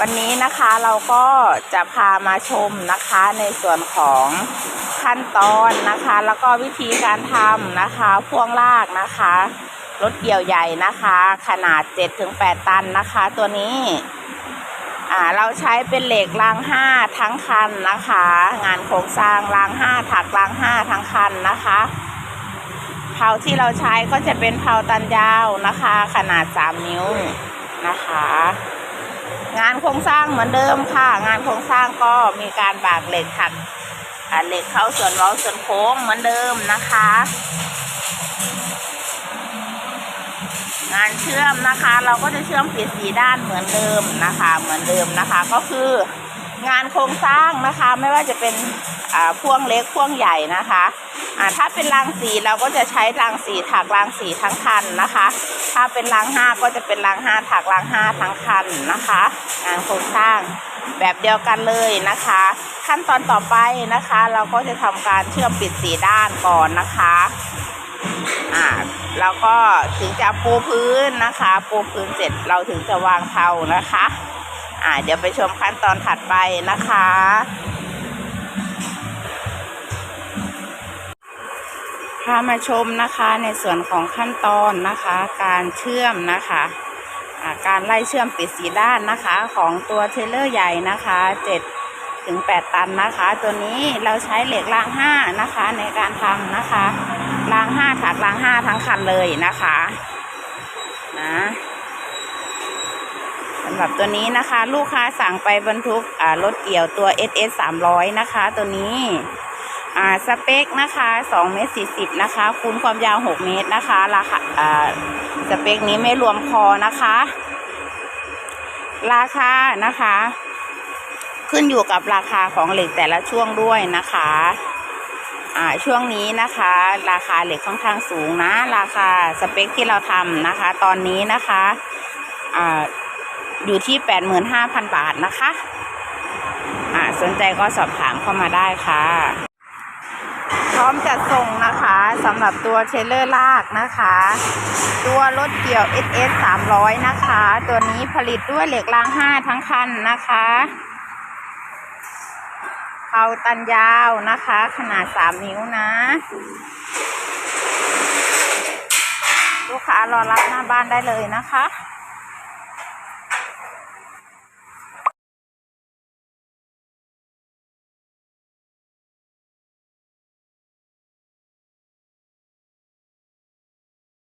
วันนี้นะคะเราก็จะพามาชมนะคะในส่วนของขั้นตอนนะคะ แล้วก็วิธีการทำนะคะพ่วงลากนะคะรถเกี่ยวใหญ่นะคะ ขนาด 7-8 ตันนะคะ ตัวนี้อ่าเราใช้เป็นเหล็กรางห้าทั้งคันนะคะ งานโครงสร้างรางห้าถักรางห้าทั้งคันนะคะเผาที่เราใช้ก็จะเป็นเผาตันยาวนะคะ ขนาด 3 นิ้วนะคะ งานโครงสร้างเหมือนเดิมค่ะ งานโครงสร้างก็มีการบากเหล็กถักเหล็กเข้าส่วนเว้าส่วนโค้งเหมือนเดิมนะคะ งานเชื่อมนะคะ เราก็จะเชื่อมปิดสีด้านเหมือนเดิมนะคะ เหมือนเดิมนะคะก็คือ งานโครงสร้างนะคะ ไม่ว่าจะเป็นอ่าพ่วงเล็กพ่วงใหญ่นะคะอ่าถ้าเป็นรางสีเราก็จะใช้รางสีถักรางสีทั้งคันนะคะ ถ้าเป็นรางห้าก็จะเป็นรางห้าถักรางห้าทั้งคันนะคะ งานโครงสร้างแบบเดียวกันเลยนะคะ ขั้นตอนต่อไปนะคะ เราก็จะทำการเชื่อมปิดสีด้านก่อนนะคะอ่าแล้วก็ถึงจะปูพื้นนะคะ ปูพื้นเสร็จเราถึงจะวางเทานะคะ อ่าเดี๋ยวไปชมขั้นตอนถัดไปนะคะ พามาชมนะคะในส่วนของขั้นตอนนะคะ การเชื่อมนะคะการไล่เชื่อมปิดสีด้านนะคะของตัวเทรลเลอร์ใหญ่นะคะ7ถึง8ตันนะคะ ตัวนี้เราใช้เหล็กรางห้านะคะในการทำนะคะรางห้าถักรางห้าทั้งคันเลยนะคะนะำหรับตัวนี้นะคะ ลูกค้าสั่งไปบรรทุกรถเกี่ยวตัว SS 300 นะคะ ตัวนี้สเปคนะคะ2เมตร40 นะคะ คูณความยาว 6 เมตรนะคะราคาสเปคนี้ไม่รวมคอนะคะ ราคานะคะ ขึ้นอยู่กับราคาของเหล็กแต่ละช่วงด้วยนะคะช่วงนี้นะคะ ราคาเหล็กค่อนข้างสูงนะ ราคาสเปคที่เราทำนะคะ ตอนนี้นะคะ อยู่ที่ 85,000 บาทนะคะอ่าสนใจก็สอบถามเข้ามาได้ค่ะ พร้อมจัดส่งนะคะสำหรับตัวเทรลเลอร์ลากนะคะ ตัวรถเกี่ยว SS 300 นะคะ ตัวนี้ผลิตด้วยเหล็กราง 5 ทั้งคันนะคะเผาตันยาวนะคะ ขนาด 3 นิ้วนะลูกค้ารอรับหน้าบ้านได้เลยนะคะ